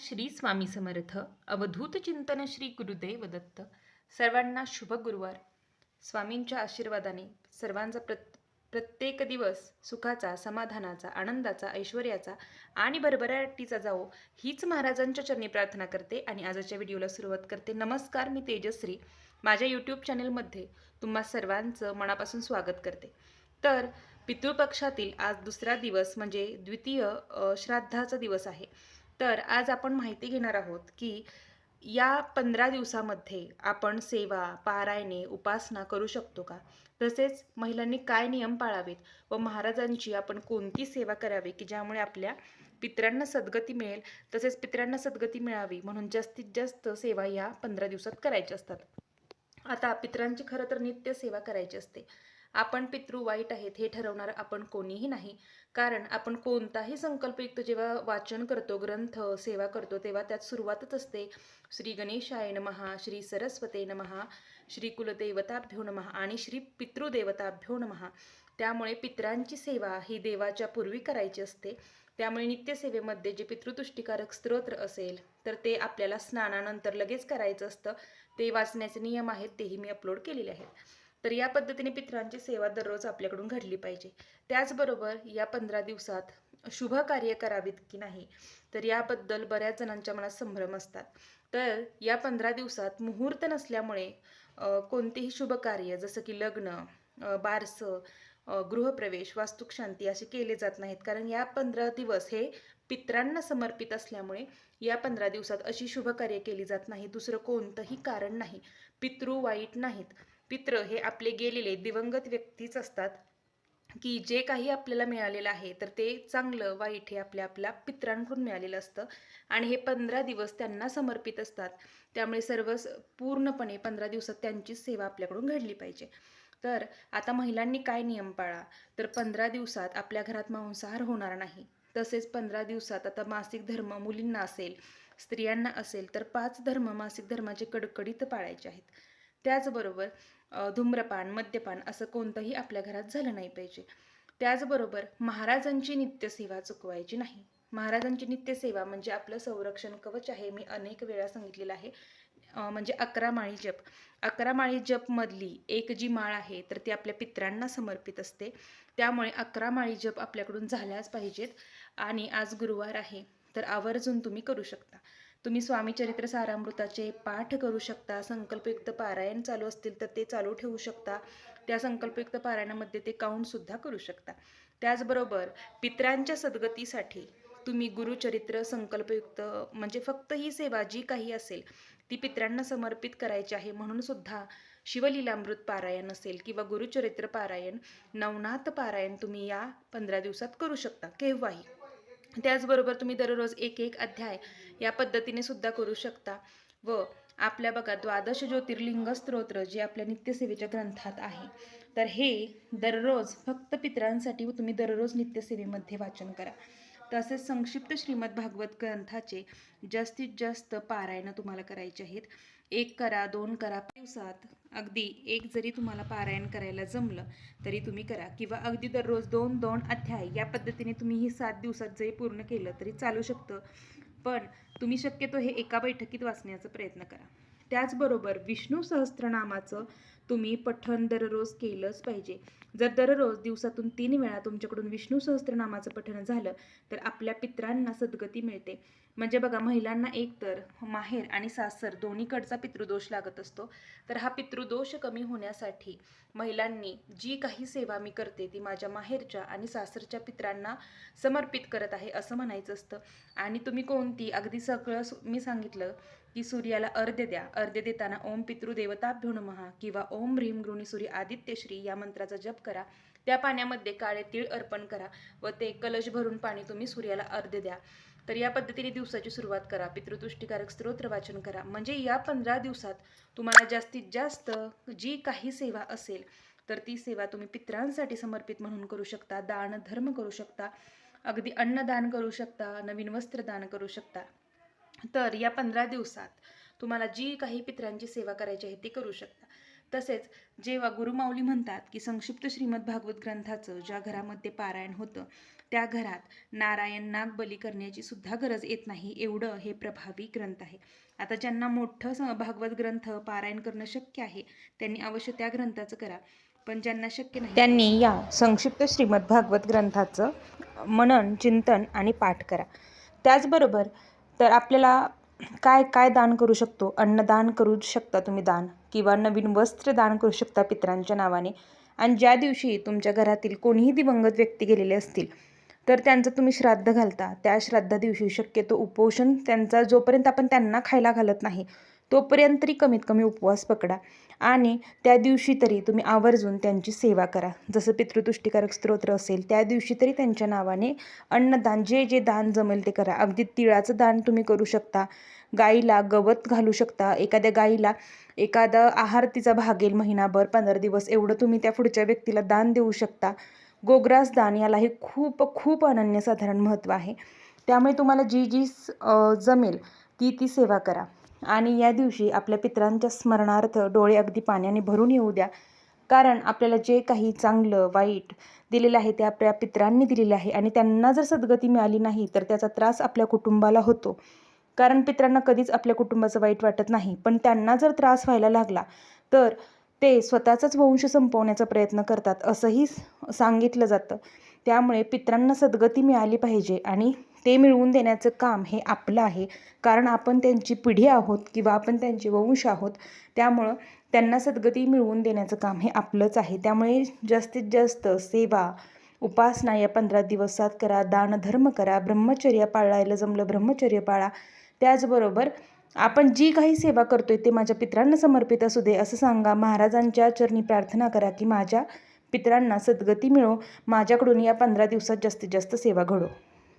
श्री स्वामी समर्थ. अवधूत चिंतन श्री गुरुदेव दत्त. सर्वांना शुभ गुरुवार. स्वामींच्या आशीर्वादाने सर्वांचा प्रत प्रत्येक दिवस सुखाचा समाधानाचा आनंदाचा ऐश्वर्याचा आणि भरभराटीचा जावो हीच महाराजांच्या चरणी प्रार्थना करते आणि आजच्या व्हिडिओला सुरुवात करते. नमस्कार मी तेजश्री. माझ्या यूट्यूब चॅनलमध्ये तुम्हा सर्वांचं मनापासून स्वागत करते. तर पितृपक्षातील आज दुसरा दिवस म्हणजे द्वितीय श्राद्धाचा दिवस आहे. तर आज आपण माहिती घेणार आहोत की या पंधरा दिवसामध्ये आपण सेवा पारायणे उपासना करू शकतो का? तसेच महिलांनी काय नियम पाळावेत व महाराजांची आपण कोणती सेवा करावी की ज्यामुळे आपल्या पित्रांना सद्गती मिळेल? तसेच पित्रांना सद्गती मिळावी म्हणून जास्तीत जास्त सेवा या पंधरा दिवसात करायच्या असतात. आता पितरांची खरं तर नित्य सेवा करायची असते. आपण पितृ वाईट आहेत हे ठरवणार आपण कोणीही नाही. कारण आपण कोणताही संकल्पयुक्त जेव्हा वाचन करतो ग्रंथ सेवा करतो तेव्हा त्यात सुरुवातच असते. श्री गणेशाय नमहा श्री सरस्वते नमहा श्री कुलदेवताभ्यो नमहा आणि श्री पितृदेवताभ्यो नमहा त्यामुळे पितरांची सेवा ही देवाच्या पूर्वी करायची असते. त्यामुळे नित्यसेवेमध्ये जे पितृतुष्टीकारक स्तोत्र असेल तर ते आपल्याला स्नानानंतर लगेच करायचं असतं. ते वाचण्याचे नियम आहेत तेही मी अपलोड केलेले आहेत. तर या पद्धतीने पितरांची सेवा दररोज आपल्याकडून घडली पाहिजे. त्याचबरोबर या पंधरा दिवसात शुभ कार्य करावीत की नाही तर याबद्दल बऱ्याच जणांच्या मनात संभ्रम असतात. तर या पंधरा दिवसात मुहूर्त नसल्यामुळे कोणतेही शुभ कार्य जसं की लग्न बारसं गृहप्रवेश वास्तुकशांती असे केले जात नाहीत. कारण या पंधरा दिवस हे पित्रांना समर्पित असल्यामुळे या पंधरा दिवसात अशी शुभ कार्य केली जात नाही. दुसरं कोणतंही कारण नाही. पितृ वाईट नाहीत. पित्र हे आपले गेलेले दिवंगत व्यक्तीच असतात. की जे काही आपल्याला मिळालेलं आहे तर ते चांगलं वाईट हे आपल्या आपल्या पित्रांकडून मिळालेलं असतं. आणि हे पंधरा दिवस त्यांना समर्पित असतात. त्यामुळे सर्व पूर्णपणे पंधरा दिवसात त्यांचीच सेवा आपल्याकडून घडली पाहिजे. तर आता महिलांनी काय नियम पाळा? तर पंधरा दिवसात आपल्या घरात मांसाहार होणार नाही. तसेच पंधरा दिवसात आता मासिक धर्म मुलींना असेल स्त्रियांना असेल तर पाच धर्म मासिक धर्माचे कडकडीत पाळायचे आहेत. त्याचबरोबर धूम्रपान मद्यपान असं कोणतंही आपल्या घरात झालं नाही पाहिजे. त्याचबरोबर महाराजांची नित्यसेवा चुकवायची नाही. महाराजांची नित्यसेवा म्हणजे आपलं संरक्षण कवच आहे. मी अनेक वेळा सांगितलेलं आहे. म्हणजे अकरा माळी जप. अकरा माळी जपमधली एक जी माळ आहे तर ती आपल्या पित्रांना समर्पित असते. त्यामुळे अकरा माळी जप आपल्याकडून झाल्याच पाहिजेत. आणि आज गुरुवार आहे तर आवर्जून तुम्ही करू शकता. तुम्ही स्वामी चरित्र सारामृताचे पाठ करू शकता. संकल्पयुक्त पारायण चालू असतील तर ते चालू ठेवू शकता. त्या संकल्पयुक्त पारायणामध्ये ते काउंटसुद्धा करू शकता. त्याचबरोबर पित्रांच्या सद्गतीसाठी तुम्ही गुरुचरित्र संकल्पयुक्त म्हणजे फक्त ही सेवा जी काही असेल ती पित्रांना समर्पित करायची आहे म्हणून सुद्धा शिवलीलामृत पारायण असेल किंवा गुरुचरित्र पारायण नवनाथ पारायण तुम्ही या पंधरा दिवसात करू शकता केव्हाही. त्याचबरोबर तुम्ही दररोज एक एक अध्याय या पद्धतीने सुद्धा करू शकता. व आपल्या बघा द्वादश ज्योतिर्लिंग स्तोत्र जे आपल्या नित्यसेवेच्या ग्रंथात आहे तर हे दररोज फक्त पितरांसाठी तुम्ही दररोज नित्यसेवेमध्ये वाचन करा. तसेच संक्षिप्त श्रीमद भागवत ग्रंथाचे जास्तीत जास्त पारायणं तुम्हाला करायचे आहेत. एक करा दोन करा दिवसात अगदी एक जरी तुम्हाला पारायण करायला जमलं तरी तुम्ही करा. किंवा अगदी दररोज दोन दोन अध्याय या पद्धतीने तुम्ही ही सात दिवसात जरी पूर्ण केलं तरी चालू शकतं. पण तुम्ही शक्यतो हे एका बैठकीत वाचण्याचा प्रयत्न करा. त्याचबरोबर विष्णू सहस्त्रनामाचं तुम्ही पठण दररोज केलंच पाहिजे. जर दररोज दिवसातून तीन वेळा तुमच्याकडून विष्णू सहस्त्रनामाचं पठण झालं तर आपल्या पित्रांना सद्गती मिळते. म्हणजे बघा महिलांना एकतर माहेर आणि सासर दोन्हीकडचा पितृदोष लागत असतो. तर हा पितृदोष कमी होण्यासाठी महिलांनी जी काही सेवा मी करते ती माझ्या माहेरच्या आणि सासरच्या पित्रांना समर्पित करत आहे असं म्हणायचं असतं. आणि तुम्ही कोणती? अगदी सगळं मी सांगितलं की सूर्याला अर्ध्य द्या. अर्ध्य देताना ओम पितृदेवताभ्यो नमः किंवा ओम ह्रीम गृणीसुरी सूर्य आदित्यश्री या मंत्राचा जप करा. त्या पाण्यामध्ये काळे तीळ अर्पण करा व ते कलश भरून पाणी तुम्ही सूर्याला अर्ध द्या. तर या पद्धतीने दिवसाची सुरुवात करा. पितृतुष्टीकारक स्तोत्र वाचन करा. म्हणजे या पंधरा दिवसात तुम्हाला जास्तीत जास्त जी काही सेवा असेल तर ती सेवा तुम्ही पित्रांसाठी समर्पित म्हणून करू शकता. दान धर्म करू शकता. अगदी अन्नदान करू शकता. नवीन वस्त्र दान करू शकता. तर या पंधरा दिवसात तुम्हाला जी काही पित्रांची सेवा करायची आहे ती करू शकता. तसेच जेव्हा गुरुमाऊली म्हणतात की संक्षिप्त श्रीमद भागवत ग्रंथाचं ज्या घरामध्ये पारायण होतं त्या घरात नारायण नाग बली करण्याची सुद्धा गरज येत नाही एवढं हे प्रभावी ग्रंथ आहे. आता ज्यांना मोठं स- भागवत ग्रंथ पारायण करणं शक्य आहे त्यांनी अवश्य त्या ग्रंथाचं करा. पण ज्यांना शक्य नाही त्यांनी या संक्षिप्त श्रीमद भागवत ग्रंथाचं मनन चिंतन आणि पाठ करा. त्याचबरोबर तर आपल्याला काय काय दान करू शकतो? अन्नदान करू शकता तुम्ही दान किंवा नवीन वस्त्र दान करू शकता पितरांच्या नावाने. आणि ज्या दिवशी तुमच्या घरातील कोणीही दिवंगत व्यक्ती गेलेले असतील तर त्यांचं तुम्ही श्राद्ध घालता. त्या श्राद्धा दिवशी शक्यतो उपोषण त्यांचा जोपर्यंत आपण त्यांना खायला घालत नाही तोपर्यंत तरी कमीत कमी उपवास पकडा. आणि त्या दिवशी तरी तुम्ही आवर्जून त्यांची सेवा करा. जसं पितृतुष्टीकारक स्तोत्र असेल त्या दिवशी तरी त्यांच्या नावाने अन्नदान जे जे दान जमेल ते करा. अगदी तिळाचं दान तुम्ही करू शकता. गाईला गवत घालू शकता. एखाद्या गाईला एखादा आहार तिचा भागेल महिनाभर पंधरा दिवस. एवढं तुम्ही त्या पुढच्या व्यक्तीला दान देऊ शकता. गोग्रास दान यालाही खूप खूप अनन्यसाधारण महत्त्व आहे. त्यामुळे तुम्हाला जी जी स- जमेल ती ती सेवा करा. आणि या दिवशी आपल्या पित्रांच्या स्मरणार्थ डोळे अगदी पाण्याने भरून येऊ द्या. कारण आपल्याला जे काही चांगलं वाईट दिलेलं आहे ते आपल्या पित्रांनी दिलेलं आहे आणि त्यांना जर सद्गती मिळाली नाही तर त्याचा त्रास आपल्या कुटुंबाला होतो. कारण पितरांना कधीच आपल्या कुटुंबाचं वाईट वाटत नाही पण त्यांना जर त्रास व्हायला लागला तर ते स्वतःचाच वंश संपवण्याचा प्रयत्न करतात असंही सांगितलं जातं. त्यामुळे पित्रांना सद्गती मिळाली पाहिजे आणि ते मिळवून देण्याचं काम हे आपलं आहे. कारण आपण त्यांची पिढी आहोत किंवा आपण त्यांचे वंश आहोत त्यामुळं त्यांना सद्गती मिळवून देण्याचं काम हे आपलंच आहे. त्यामुळे जास्तीत जास्त सेवा उपासना या पंधरा दिवसात करा दानधर्म करा ब्रह्मचर्य पाळायला जमलं ब्रह्मचर्य पाळा. त्याचबरोबर आपण जी काही सेवा करतोय ते माझ्या पित्रांना समर्पित असू दे असं सांगा. महाराजांच्या चरणी प्रार्थना करा की माझ्या पितरांना सद्गती मिळो. माझ्याकडून या पंधरा दिवसात जास्तीत जास्त सेवा घडो.